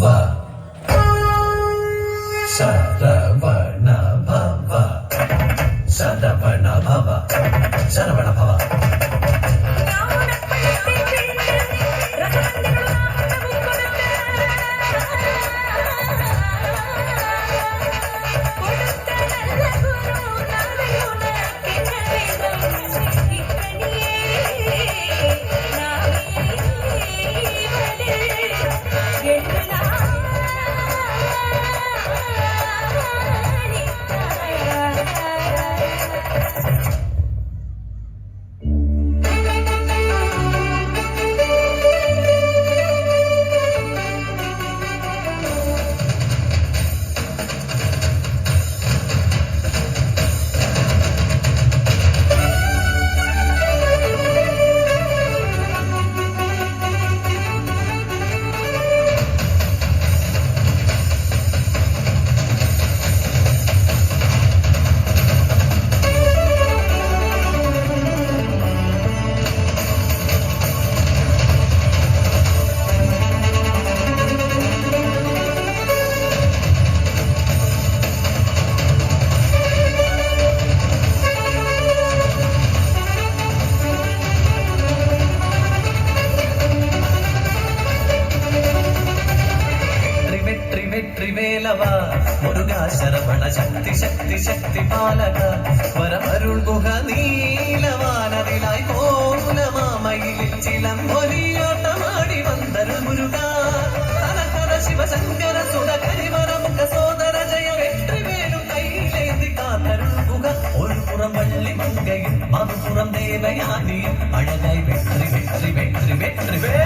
பவ சரவண பவ சரவண பவ சரவண பவ வெற்றி வெற்றி வேலவா முருகா சரவண சக்தி சக்தி சக்தி பாலக வரமருள் குக நீலவானதிலாய் கோலமாமயிலில் சிலம்பொலியோட்டமாடி வந்தரு முருகா தலக்கர சிவசங்கர சுட கரிவரமுக சோதர ஜெய வெற்றி வேலும் கையிலேந்தி காத்தருள் குக ஒரு புறம் வள்ளி மங்கையும் மறுபுறம் தேவயானியும் அழகாய் வெற்றி வெற்றி வெற்றி வெற்றி வே